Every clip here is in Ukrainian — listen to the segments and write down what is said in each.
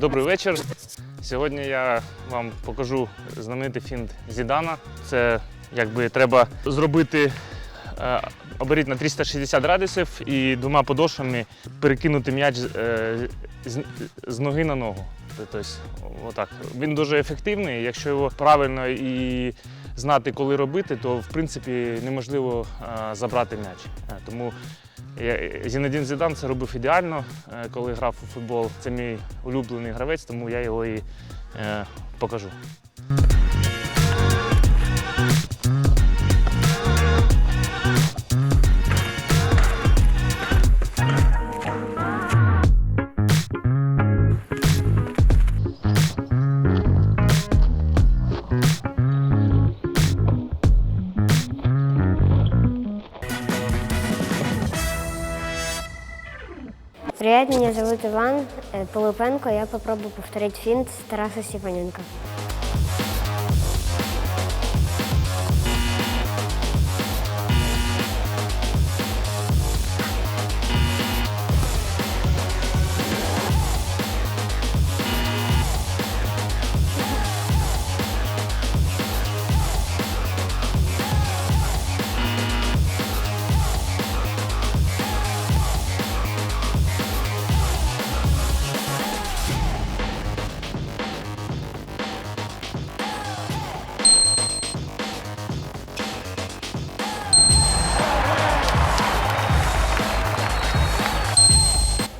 Добрий вечір. Сьогодні я вам покажу знаменитий фінт Зідана. Це якби треба зробити е, оберіт на 360 градусів і двома подошвами перекинути м'яч е, з, ноги на ногу. Тобто, отак. Він дуже ефективний. Якщо його правильно і знати, коли робити, то в принципі неможливо е, забрати м'яч. Тому Зінедін Зідан це робив ідеально, е, коли грав у футбол. Це мій улюблений гравець, тому я його і е, покажу. Привет, меня зовут Иван э, Полупенко. Я попробую повторить финт Тараса Степаненко.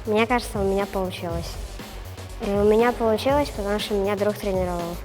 Мне кажется, у меня получилось. И у меня получилось, потому что меня друг тренировал.